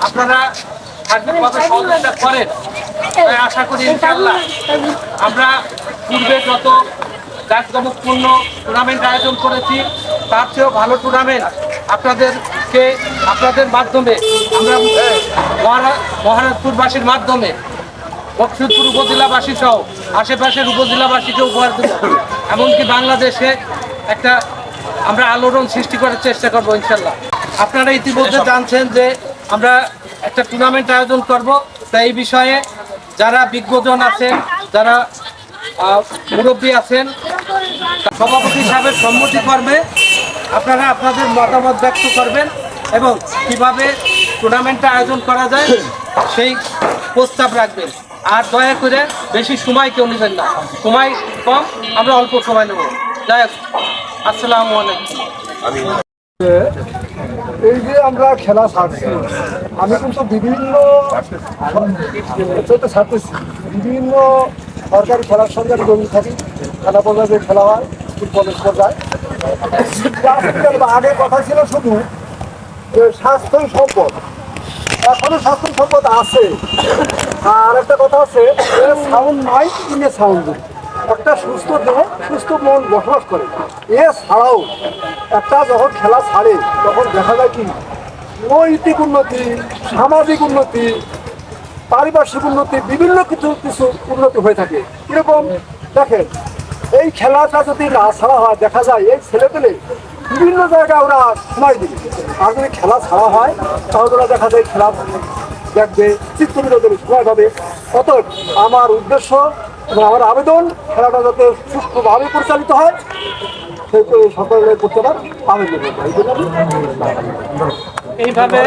আপনারা সার্বিকভাবে সহযোগিতা করেন। আশা করি ইনশাআল্লাহ আমরা পূর্বে যত জাঁকজমকপূর্ণ টুর্নামেন্ট আয়োজন করেছি, তার চেয়েও ভালো টুর্নামেন্ট আপনাদেরকে আপনাদের মাধ্যমে, আমরা মহারা- মহারাজপুরবাসীর মাধ্যমে বক্সিদপুর উপজেলাবাসী সহ, আশেপাশের উপজেলাবাসীকে উপহার দেব। এমনকি বাংলাদেশে একটা আমরা আলোড়ন সৃষ্টি করার চেষ্টা করব ইনশাল্লাহ আপনারা ইতিমধ্যে জানছেন যে আমরা একটা টুর্নামেন্ট আয়োজন করব। তাই এই বিষয়ে যারা বিজ্ঞজন আছেন যারা মুরব্বী আছেন সভাপতি সাহেবের সম্মতি করবে। আপনারা আপনাদের মতামত ব্যক্ত করবেন এবং কীভাবে টুর্নামেন্টটা আয়োজন করা যায় সেই প্রস্তাব রাখবেন। আর দয়া করে বেশি সময় কেউ নেবেন না। সময় কম আমরা অল্প সময় নেব। যাই হোক আসসালামু আলাইকুম। এই যে আমরা খেলা ছাড়ছি, আমি কিন্তু বিভিন্ন ছাড়তেছি। বিভিন্ন সরকারি খেলার সঙ্গে আমি জড়িত থাকি। খেলা পর্যায়ে যে খেলা হয় কলেজ পর্যায়ে আগে কথা ছিল শুধু যে স্বাস্থ্যই সম্পদ। এখনও স্বাস্থ্য সম্পদ আছে। আর একটা কথা আছে সাউন্ড মাইন্ড ইন সাউন্ড একটা সুস্থ দেহ, সুস্থ মন বসবাস করে। এছাড়াও একটা যখন খেলা ছাড়ে, তখন দেখা যায় কি? নৈতিক উন্নতি, সামাজিক উন্নতি, পারিপার্শ্বিক উন্নতি, বিভিন্ন কিছু কিছু উন্নতি হয়ে থাকে। কীরকম? দেখেন, এই খেলাটা যদি না ছাড়া হয়, দেখা যায় এই ছেলে পেলে বিভিন্ন জায়গায় ওরা সময় দিবে। আর যদি খেলা ছাড়া হয়, তাহলে ওরা দেখা যায় খেলা দেখবে চিত্ত বিনোদনের সময় পাবে। অতএব আমার উদ্দেশ্য এবং আমার আবেদন খেলাটা যাতে সুষ্ঠুভাবে পরিচালিত হয় সেই সকলে করতে পারে আমি- এইভাবে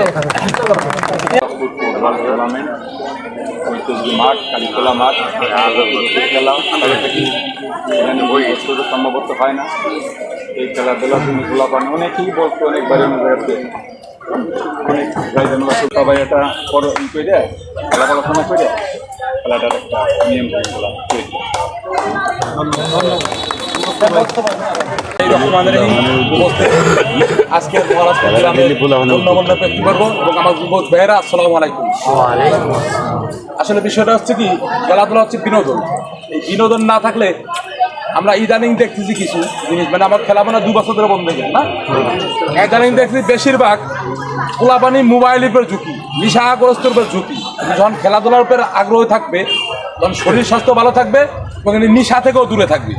মাঠ কালীতলা মাঠ খেলা এখানে বই বছর সম্ভবত হয় না এই খেলাধুলা তুমি খোলা পান অনেকেই বলতো অনেকবারই অনেক জায়গাতে অনেক গাইজনরা সবাই এটা বড় ই করে খেলা পড়াশোনা করে খেলাটার একটা নিয়ম শৃঙ্খলা তৈরি করব এবং আমার যুবক ভাইয়েরা আসসালামু। আলাইকুম আসলে বিষয়টা হচ্ছে কি খেলাধুলা হচ্ছে বিনোদন। এই বিনোদন না থাকলে আমরা ইদানিং দেখতেছি কিছু জিনিস। মানে আমার খেলা মানে দু বছর ধরে বন্ধ হয়ে না? ইদানিং দেখছি বেশিরভাগ পোলাপানি মোবাইলের উপর ঝুঁকি, নিশাগ্রস্তের উপর ঝুঁকি। যখন খেলাধুলার উপর আগ্রহ থাকবে, তখন শরীর স্বাস্থ্য ভালো থাকবে এবং নিশা থেকেও দূরে থাকবে।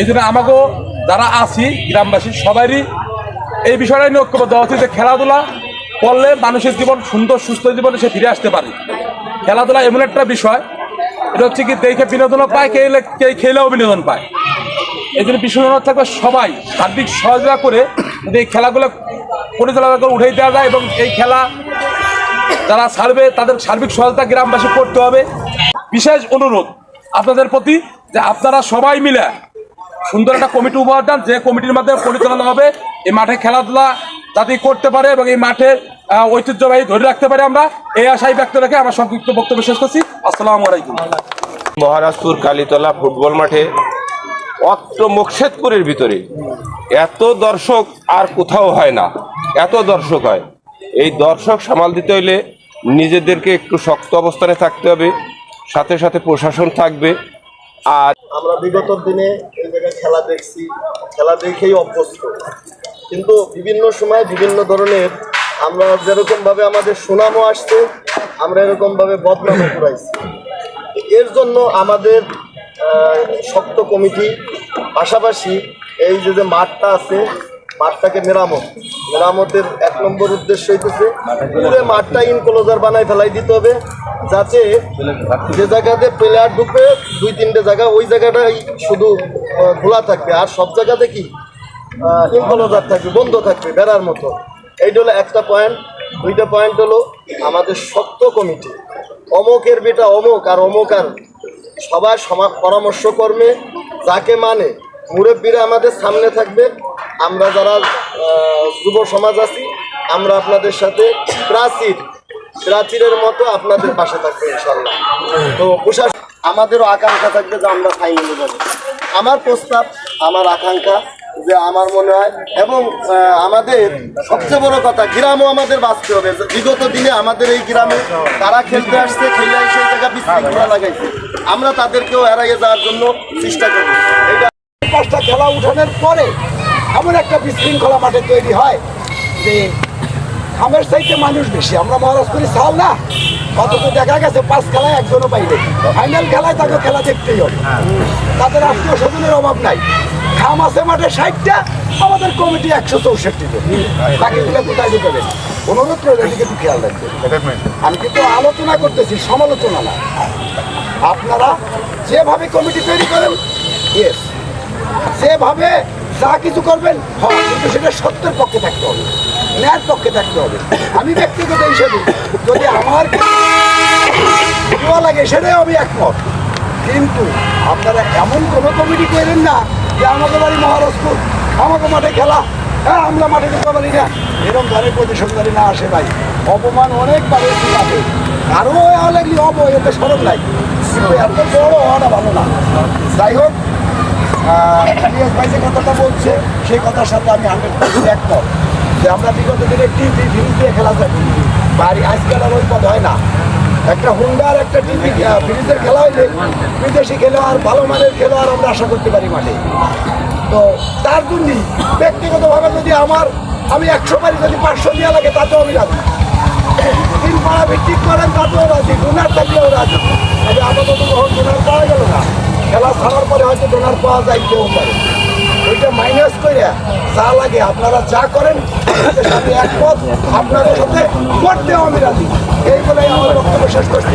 এই জন্য আমাকেও যারা আছি গ্রামবাসী, সবারই এই বিষয়টাই নিয়ে ঐক্যবদ্ধ দেওয়া উচিত যে খেলাধুলা করলে মানুষের জীবন সুন্দর, সুস্থ জীবনে সে ফিরে আসতে পারে। খেলাধুলা এমন একটা বিষয়, এটা হচ্ছে কি দেখে বিনোদনও পায় কে খেলেও বিনোদন পায়। জন্য বিশ্বজনক থাকবে সবাই সার্বিক সহযোগিতা করে যদি এই খেলাগুলো পরিচালনা করে উঠে দেওয়া যায় এবং এই খেলা যারা ছাড়বে তাদের সার্বিক সহায়তা গ্রামবাসী করতে হবে। বিশেষ অনুরোধ আপনাদের প্রতি যে আপনারা সবাই মিলে সুন্দর একটা কমিটি উপহার দেন যে কমিটির মাধ্যমে পরিচালনা হবে এই মাঠে খেলাধুলা যাতে করতে পারে এবং এই আহ, ঐতিহ্যবাহী ধরে রাখতে পারে আমরা। এই আশাই ব্যক্ত রেখে আমার সংক্ষিপ্ত বক্তব্য শেষ করছি। আসসালামু আলাইকুম। মহারাজপুর কালীতলা ফুটবল মাঠে অত্র মোকশেদপুরের ভিতরে। এত দর্শক আর কোথাও হয় না। এত দর্শক হয়। এই দর্শক সামাল দিতে হইলে নিজেদেরকে একটু শক্ত অবস্থানে থাকতে হবে। সাথে সাথে প্রশাসন থাকবে। আর আমরা বিগত দিনে এই জায়গায় খেলা দেখছি। খেলা দেখেই অভ্যস্ত। কিন্তু বিভিন্ন সময় বিভিন্ন ধরনের আমরা যেরকমভাবে আমাদের সুনামও আসছে, আমরা এরকমভাবে বদনামও করাইছি এর জন্য আমাদের শক্ত কমিটি। পাশাপাশি এই যে যে মাঠটা আছে, মাঠটাকে মেরামত। মেরামতের এক নম্বর উদ্দেশ্য হইতেছে, পুরো মাঠটা ইনক্লোজার বানায় ফেলাই দিতে হবে, যাতে যে জায়গাতে প্লেয়ার ঢুকবে, দুই তিনটে জায়গা, ওই জায়গাটাই শুধু খোলা থাকবে। আর সব জায়গাতে কি? ইনক্লোজার থাকবে, বন্ধ থাকবে, বেড়ার মতো। এইটা হলো একটা পয়েন্ট দুইটা পয়েন্ট হলো আমাদের শক্ত কমিটি। অমুকের বেটা অমুক, আর অমুক আর সবার সমা পরামর্শ কর্মে যাকে মানে মুরব্বীরা আমাদের সামনে থাকবে। আমরা যারা যুব সমাজ আছি, আমরা আপনাদের সাথে প্রাচীর, প্রাচীরের মতো আপনাদের পাশে থাকবে ইনশাল্লাহ তো প্রশাসন আমাদেরও আকাঙ্ক্ষা থাকবে যে আমরা ফাইনালে আমার প্রস্তাব, আমার আকাঙ্ক্ষা যে আমার মনে হয়, এবং আমাদের সবচেয়ে বড় কথা, গ্রামও আমাদের বাঁচতে হবে। বিগত দিনে আমাদের এই গ্রামে তারা খেলতে আসছে, খেলে এসে জায়গা বিশৃঙ্খলা লাগাইছে। আমরা তাদেরকেও এড়াইয়ে যাওয়ার জন্য চেষ্টা করি এটা পাঁচটা খেলা উঠানোর পরে এমন একটা বিশৃঙ্খলা মাঠে তৈরি হয় যে খামের চাইতে মানুষ বেশি। আমরা মহারাজপুরি সাল না, অথচ দেখা গেছে পাঁচ খেলায় একজনও পাইলে ফাইনাল খেলায় তাকে খেলা দেখতেই হবে। তাদের আত্মীয় স্বজনের অভাব নাই। খাম আছে মাঠে ষাটটা, আমাদের কমিটি একশো চৌষট্টিতে বাকিগুলো কোথায় হবে অনুরোধ করে এদিকে একটু খেয়াল রাখবেন আমি কিন্তু আলোচনা করতেছি, সমালোচনা না। আপনারা যেভাবে কমিটি তৈরি করেন ইয়েস যেভাবে যা কিছু করবেন, হয়, কিন্তু সেটা সত্যের পক্ষে থাকতে হবে, ন্যায়ের পক্ষে থাকতে হবে। আমি ব্যক্তিগত হিসেবে যদি আমার লাগে, সেটাই আমি একমত। কিন্তু আপনারা এমন কোনো কমিটি করেন না যে আমাকে বাড়ি মহারাজপুর, আমাকে মাঠে খেলা। হ্যাঁ আমরা মাঠে ঢুকতে পারি না। এরকম ধরনের প্রতিশোধকারী না আসে ভাই। অপমান অনেকবার তাকে আরও লাগলে অব এতে সরব নাই। এত বড় হওয়াটা ভালো না। যাই হোক ভাই যে কথাটা বলছে, সেই কথার সাথে আমি হান্ড্রেড একমত। যে আমরা বিগত দিনে টিভি ফ্রিজ দিয়ে খেলা থাকি বাড়ি আজকাল আর ওই পথ হয় না। একটা হুন্ডার একটা টিভি ফ্রিজের খেলা হইলে বিদেশি খেলোয়াড় ভালো মানের খেলোয়াড় আমরা আশা করতে পারি মাঠে। তো তার জন্যই ব্যক্তিগতভাবে যদি আমার, আমি একশো বাড়ি যদি পাঁচশো দেওয়া লাগে, তাতেও আমি রাজি। তিন পাড়া ভিত্তিক করেন, তাতেও রাজি। ডোনার থাকলেও রাজি। তবে আপাতত যখন ডোনার পাওয়া গেল না, খেলা ছাড়ার পরে হয়তো ডোনার পাওয়া যায় যাইতেও পারে। ওইটা মাইনাস করে যা লাগে আপনারা যা করেন আমি একমত, আপনাদের সাথে করতেও আমি রাজি। এই বলে আমার বক্তব্য শেষ করছি।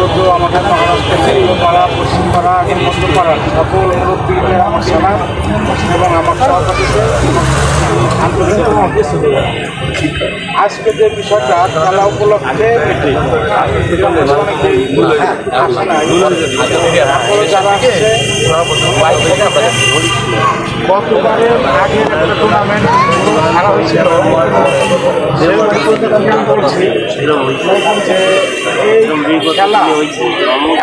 আগত আমাদের মহারাষ্ট্র পাড়া, পশ্চিম পাড়া হিন্দু পাড়া সকল আমার সালাম এবং আমার আন্তরিক আজকে যে বিষয়টা, খেলা উপলক্ষে একটা টুর্নামেন্ট খেলা হয়েছিল বলছি। এই খেলা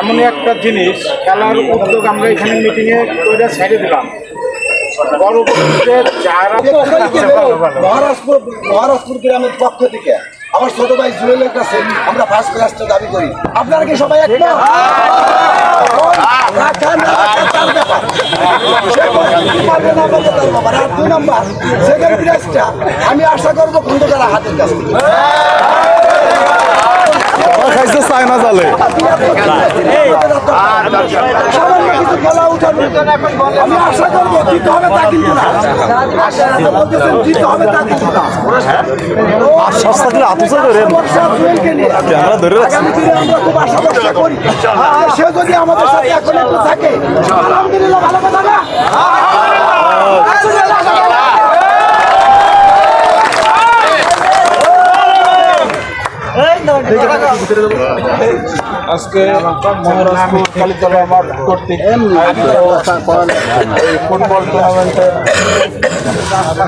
এমনই একটা জিনিস খেলার উদ্যোগ আমরা এখানে মিটিংয়ে করে ছেড়ে দিলাম। মহারাজপুর গ্রামের পক্ষ থেকে আমার ছোট ভাই জুয়েলের কাছে আমরা ফার্স্ট ক্লাসটা দাবি করি। আপনারা কি সবাই তার তার দুই নাম্বার, second prize-টা আমি আশা করব খন্দকার হাতের কাছ থেকে। খাইছে চায়না জালে সামান্য কিছু খেলা উঠানো। আমি আশা করব দিতে হবে তা কিন্তু না আপনারা বলতেছেন দিতে হবে তা কিন্তু না আশ্বাস থাকলে আতুসা করে বর্ষা জুয়েলকে নিয়ে ক্যামেরা ধরে রাখছি। আমরা খুব আশা ভরসা করি আর সে যদি আমাদের সাথে এখন একটু থাকে আলহামদুলিল্লাহ ভালো কথা না আজকে মহারাষ্ট্র কালীতলা মাঠ কর্তৃক এই ফুটবল টুর্নামেন্টের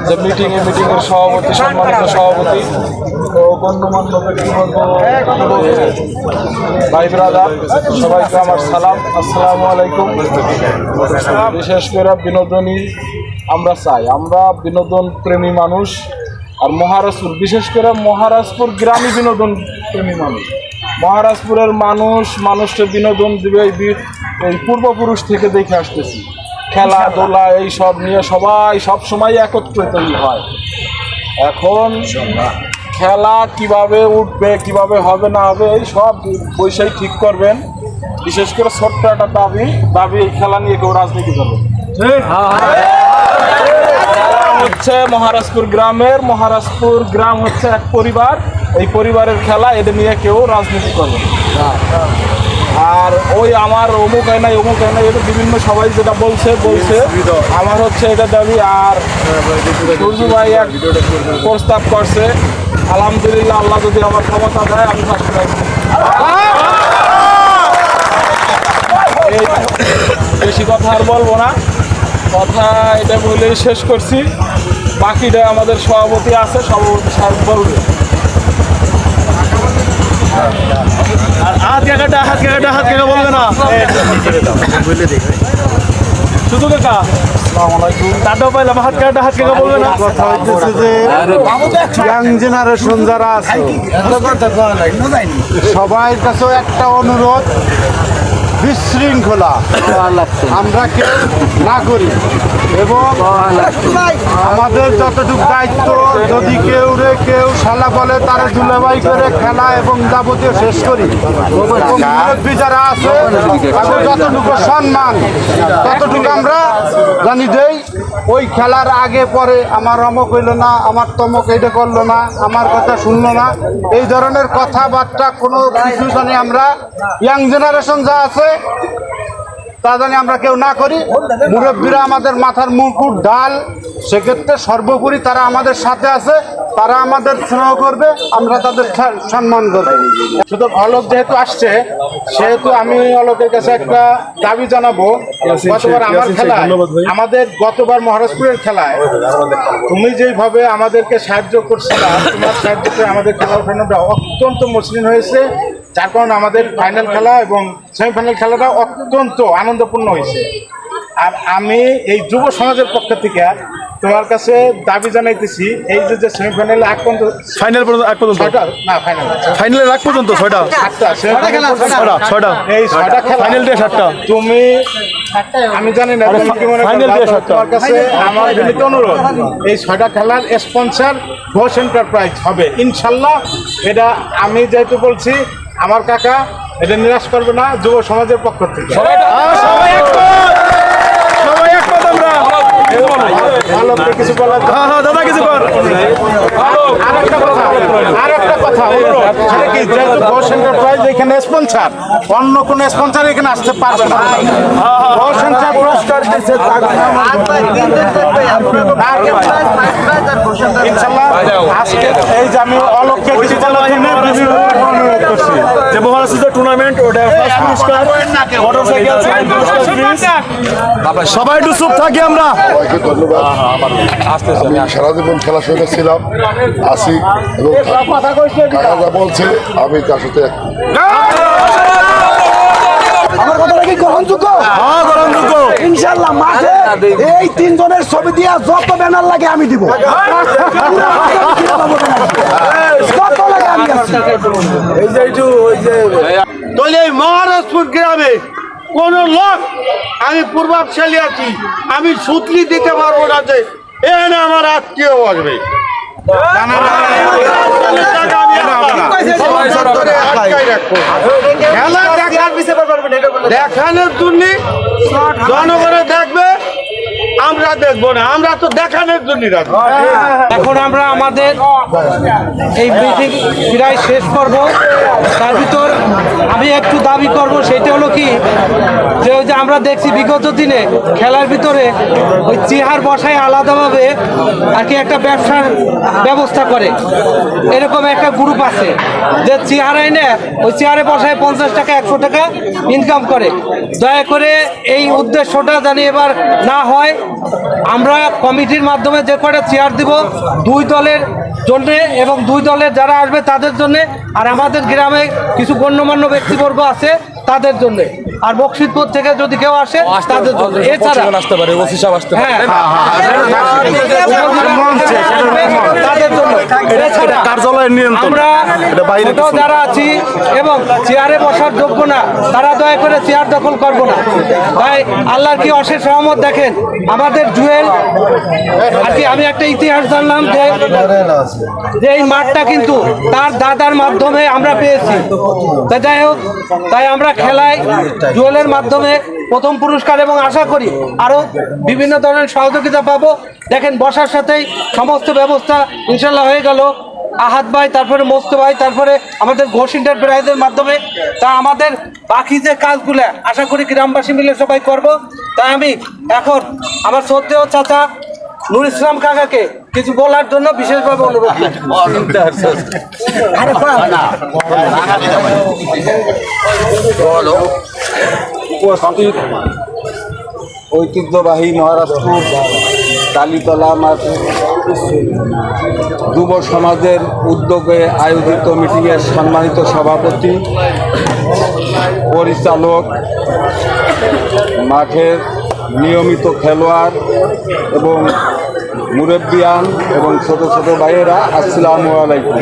যে মিটিং এই মিটিংয়ের সভাপতি, সম্মানিত সভাপতি ও গণ্যমান্য ভাই ব্রাদার সবাইকে আমার সালাম। আসসালামু আলাইকুম। বিশেষ করে বিনোদনী আমরা চাই। আমরা বিনোদন প্রেমী মানুষ। আর মহারাজপুর বিশেষ করে মহারাজপুর গ্রামী বিনোদন প্রেমী মানুষ। মহারাজপুরের মানুষ মানুষকে বিনোদন দিবে এই এই পূর্বপুরুষ থেকে দেখে আসতেছি। খেলাধুলা এই সব নিয়ে সবাই সব সময় একত্রিত হয় এখন খেলা কীভাবে উঠবে কীভাবে হবে না হবে এই সব বৈষয়িক ঠিক করবেন। বিশেষ করে ছোট্ট একটা দাবি দাবি এই খেলা নিয়ে কেউ রাজনীতি করবে হচ্ছে মহারাজপুর গ্রামের, মহারাজপুর গ্রাম হচ্ছে এক পরিবার। এই পরিবারের খেলা এদের নিয়ে কেউ রাজনীতি করবে। আর ওই আমার অমুক হয় নাই, অমুক হয় নাই, এটা বিভিন্ন সবাই যেটা বলছে বলছে। আমার হচ্ছে এটা দাবি, আর সূর্য ভাই এক প্রস্তাব করছে, আলহামদুলিল্লাহ, আল্লাহ যদি আমার ক্ষমতা দেয়, আমি টাকা বেশি কথা আর বলব না। কথা এটা বলেই শেষ করছি। বাকিটা আমাদের সভাপতি আছে সভাপতি সাহেব বলবে। হাত কাকাটা হাত কাকাটা হাত কাকা বলবে না। শুধু কাকা টাটাও পাইলাম হাত হাত কাকা বলবে না। কথা হচ্ছে যে ইয়াং জেনারেশন যারা আছে সবার কাছেও একটা অনুরোধ বিশৃঙ্খলা। আমরা কেউ না করি এবং আমাদের যতটুকু দায়িত্ব, যদি কেউ রে কেউ শালা বলে, তারা দুলাবাই করে খেলা এবং যাবতীয় শেষ করি। মুরব্বী যারা আছে, তাদের যতটুকু সম্মান, ততটুকু আমরা জানি দেই ওই খেলার আগে পরে আমার অমক হইল না, আমার তমক এটা করল না, আমার কথা শুনলো না। এই ধরনের কথাবার্তা কোনো কিছু জানি আমরা ইয়াং জেনারেশন যা আছে তা জানি আমরা কেউ না করি। মুরব্বীরা আমাদের মাথার মুকুট ডাল সেক্ষেত্রে সর্বোপরি তারা আমাদের সাথে আছে তারা আমাদের স্নেহ করবে আমরা তাদের সম্মান করব। শুধু অলোক যেহেতু আসছে সেহেতু আমি অলোকের কাছে একটা দাবি জানাব। গতবার আমার খেলায় আমাদের গতবার মহারাজপুরের খেলায় তুমি যেভাবে আমাদেরকে সাহায্য করছিলে তোমার সাহায্য করে আমাদের খেলা অত্যন্ত মসৃণ হয়েছে। যার কারণে আমাদের ফাইনাল খেলা এবং সেমিফাইনাল খেলাটা অত্যন্ত আনন্দপূর্ণ হয়েছে। আর আমি এই যুব সমাজের পক্ষ থেকে তোমার কাছে দাবি জানাইতেছি এই যে যে সেমিফাইনালে এক পর্যন্ত ফাইনাল পর্যন্ত এক পর্যন্ত? ছয়টা? না ফাইনাল ফাইনালের আগ পর্যন্ত ছয়টা? সাতটা ছয়টা ছয়টা? এই ছয়টা খেলা ফাইনাল দিয়ে সাতটা? তুমি আমি জানি না তুমি মনে ফাইনাল দিয়ে সাতটা। তোমার কাছে আমার বিনীত অনুরোধ এই ছয়টা খেলার স্পন্সর ঘোষ এন্টারপ্রাইজ হবে। ইনশাল্লাহ এটা আমি যেহেতু বলছি আমার কাকা এটা নিরাশ করবে না যুব সমাজের পক্ষ থেকে। সবাই একমত? আমরা। ভালো কিছু বলার হ্যাঁ হ্যাঁ দাদা কিছু কর আর একটা কথা আর একটা কথা সেটা কি যেহেতু ঘোষ এন্টারপ্রাইজ এখানে স্পন্সর অন্য কোনো স্পন্সর এখানে আসতে পারবে না। ঘোষ এন্টারপ্রাইজ ইনশাল্লাহ আজকে এই যে আমি অলক্ষ্যে কিছু বলার জন্য বিভিন্ন অনুরোধ করছি। যে মহারাষ্ট্র টুর্নামেন্ট ওটা ফার্স্ট পুরস্কার। মোটরসাইকেল সেকেন্ড পুরস্কার ফ্রিজ সবাই একটু চুপ থাকি আমরা। ধন্যবাদ। আমি সারা জীবন খেলার সঙ্গে ছিলাম আসি এবং কাকা যা বলছে আমি তার সাথে আমার কথাটা কি গ্রহণযোগ্য? হ্যাঁ গ্রহণযোগ্য। ইনশাল্লাহ মাঠে এই তিনজনের ছবি দিয়া যত ব্যানার লাগে আমি দিব। যত লাগে আমি আছি। তাহলে এই মহারাজপুর গ্রামে কোন লোক আমি পূর্বাবশালী আছি আমি সুতলি দিতে পারব না যে এখানে আমার আত্মীয় আসবে দেখানোর জন্য জনগণের দেখবে আমরা দেখব না আমরা তো দেখানোর জন্য এখন আমরা আমাদের এই মিটিং প্রায় শেষ করব। তার ভিতর আমি একটু দাবি করব সেটা হলো কি যে ওই যে আমরা দেখছি বিগত দিনে খেলার ভিতরে ওই চেহার বসায় আলাদাভাবে আর কি একটা ব্যবসার ব্যবস্থা করে। এরকম একটা গ্রুপ আছে যে চেয়ার এনে ওই চেহারে বসায় পঞ্চাশ টাকা একশো টাকা ইনকাম করে। দয়া করে এই উদ্দেশ্যটা জানি এবার না হয়। আমরা কমিটির মাধ্যমে যে কটা চেয়ার দিব, দুই দলের জন্যে এবং দুই দলের যারা আসবে তাদের জন্যে, আর আমাদের গ্রামে কিছু গণ্যমান্য ব্যক্তিবর্গ আছে তাদের জন্য। আর বক্সিদপুর থেকে যদি কেউ আসে তাদের জন্য এছাড়া আসতে পারে ওসি সাহেব আসতে পারে হ্যাঁ তাদের জন্য কার্যালয়ের নিয়ন্ত্রণ আমরা ছোট যারা আছি এবং চেয়ারে বসার যোগ্য না তারা দয়া করে চেয়ার দখল করব না তাই আল্লাহর কি অশেষ সহমত দেখেন আমাদের জুয়েল আর কি আমি একটা ইতিহাস জানলাম যে যে এই মাঠটা কিন্তু তার দাদার মাধ্যমে আমরা পেয়েছি তা যাই হোক তাই আমরা খেলায় জুয়েলের মাধ্যমে প্রথম পুরস্কার এবং আশা করি আরও বিভিন্ন ধরনের সহযোগিতা পাবো। দেখেন, বসার সাথেই সমস্ত ব্যবস্থা ইনশাল্লাহ হয়ে গেল। আহাত ভাই, তারপরে মোস্ত ভাই, তারপরে আমাদের ঘোষ এন্টারপ্রাইজের মাধ্যমে। তা আমাদের বাকি যে কাজগুলো, আশা করি গ্রামবাসী মিলে সবাই করব। তাই আমি এখন আমার শ্রদ্ধেয় চাচা নুর ইসলাম কাকাকে কিছু বলার জন্য বিশেষভাবে অনুরোধ উপস্থিত ঐতিহ্যবাহী মহারাষ্ট্র কালীতলা মাঠ যুব সমাজের উদ্যোগে আয়োজিত মিটিংয়ের সম্মানিত সভাপতি পরিচালক মাঠের নিয়মিত খেলোয়াড় এবং মুরব্বিয়ান এবং ছোট ছোট ভাইয়েরা, আসসালামু আলাইকুম।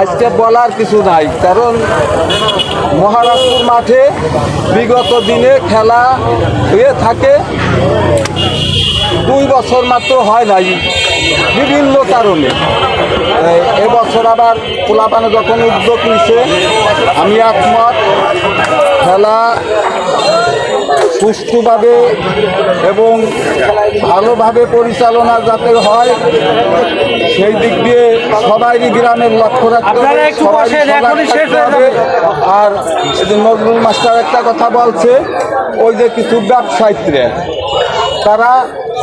আজকে বলার কিছু নাই, কারণ মহারাষ্ট্র মাঠে বিগত দিনে খেলা হয়ে থাকে। দুই বছর মাত্র হয় নাই, বিভিন্ন কারণে। এবছর আবার পোলাপানে যখন উদ্যোগ নিছে, আমি একমত, খেলা সুষ্ঠুভাবে এবং ভালোভাবে পরিচালনা যাতে হয় সেই দিক দিয়ে সবাই গ্রামের লক্ষ্য রাখতে হবে। আর নজরুল মাস্টার একটা কথা বলছে ওই যে কিছু ব্যবসায়ীরা তারা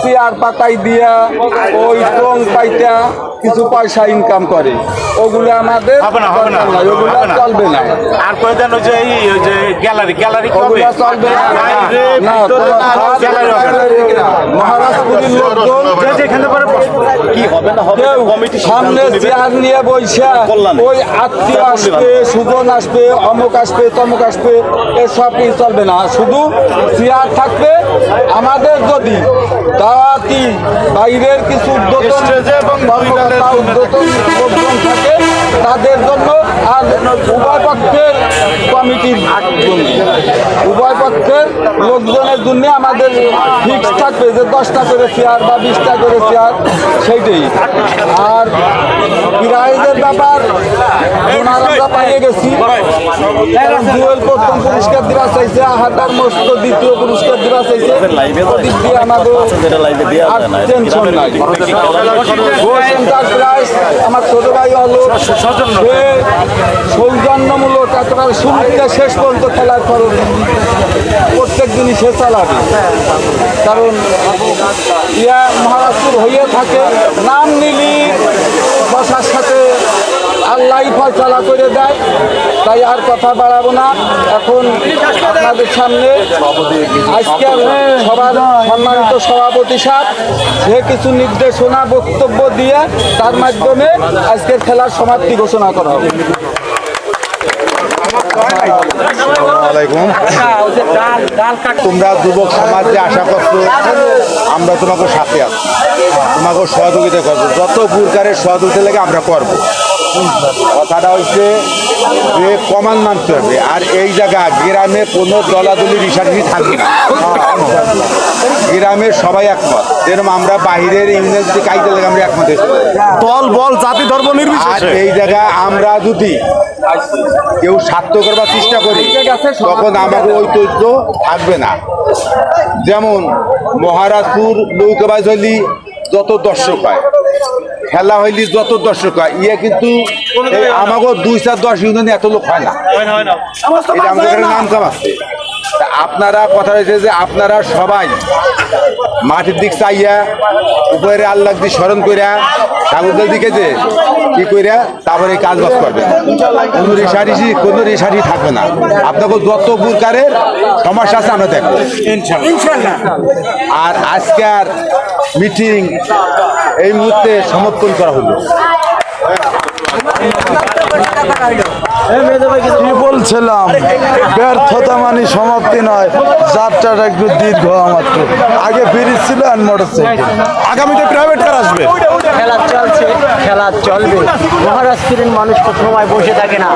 চেয়ার পাতাই দিয়া ওই টং পাইটা কিছু পয়সা ইনকাম করে। ওগুলো আমাদের হবে না, হবে না, ওগুলো চলবে না। আর করে ওই যে ওই যে গ্যালারি গ্যালারি ওগুলো চলবে না। বাইরে, না ভিতরে না, তোমার গ্যালারি হবে না। মহারাজপুরীর লোকজন যেখানে পারে কি হবে না হবে কমিটি সামনে চেয়ার নিয়ে। ওই আত্মীয় আসবে সুজন আসবে অমুক আসবে তমুক আসবে এসব কিছু চলবে না। শুধু চেয়ার থাকবে। আমাদের যদি দাওয়াতি বাইরের কিছু উদ্যোতন স্টেজে এবং লোকজন থাকে তাদের জন্য আর উভয় পক্ষের কমিটির জন্য উভয় পক্ষের লোকজনের জন্য আমাদের ফিক্স থাকবে যে দশটা করে চেয়ার বা বিশটা করে চেয়ার সেইটাই। আর প্রাইজের ব্যাপার আমরা পাইয়ে গেছি জুয়েল প্রথম পুরস্কার দিবা চাইছে হাটার মস্ত দ্বিতীয় পুরস্কার দিবা চাইছে দিয়ে আমাদের টেনশন নাই। এন্টারপ্রাইজ আমার ছোট ভাই হলো সে সৌজন্যমূলক একেবারে শুরু শেষ পর্যন্ত খেলার খরচ প্রত্যেক দিনই সে চালাবে। কারণ ইয়া মহারাষ্ট্র হয়ে থাকে নাম নিলি বসার সাথে আল্লাহ ফয়সলা করে দেয়। তাই আর কথা বাড়াবো না। এখন আপনাদের সামনে আজকে সবার সম্মানিত সভাপতি সাহেব সে কিছু নির্দেশনা, বক্তব্য দিয়ে তার মাধ্যমে আজকের খেলার সমাপ্তি ঘোষণা করা হবে। তোমরা যুবক সমাজ যে আশা করছ, আমরা তোমাকে সাথে আছি। তোমাকে সহযোগিতা করব। যত পুরকারের সহযোগিতা লাগে আমরা করব। কথাটা হচ্ছে যে কমান মানতে হবে। আর এই জায়গা গ্রামে কোনো দলাদলি রিসার্চি থাকবে না। গ্রামে সবাই একমত। যেরকম আমরা বাহিরের ইংরেজ কাইতে লাগে আমরা একমত। দল বল জাতি ধর্ম আর নির্বিশেষে এই জায়গা আমরা যদি কেউ স্বার্থ করবার চেষ্টা করি তখন আমাকে ঐতিহ্য থাকবে না। যেমন মহারাজপুর নৌকাবাজ হইলি যত দর্শক হয় খেলা হইলি যত দর্শক হয় ইয়ে কিন্তু আমাকে দুই চার দশ ইউনিয়নে এত লোক হয় না। এটা আমাদের এখানে নাম কাম আছে। তা আপনারা কথা হয়েছে যে আপনারা সবাই মাটির দিক চাইয়া উপরে আল্লাহ দিয়ে স্মরণ করিয়া ঠাকুরদের দিকে যে কি করিয়া তারপরে এই কাজ বাজ করবেন। কোনো রেশারি কোনো রেশারি থাকবে না। আপনাকে যত প্রকারের সমস্যা আছে আমরা দেখব। আর আজকের মিটিং এই মুহূর্তে সমর্থন করা হলো। কি বলছিলাম? ব্যর্থতা মানে সমাপ্তি নয় যাত্রাটা একটু দীর্ঘ আমার তো। আগে ফিরিস ছিল আর মোটরসাইকেল আগামীতে প্রাইভেট কার আসবে। খেলা চলছে খেলা চলবে। মহারাষ্ট্রের মানুষ তো সময় বসে থাকে না।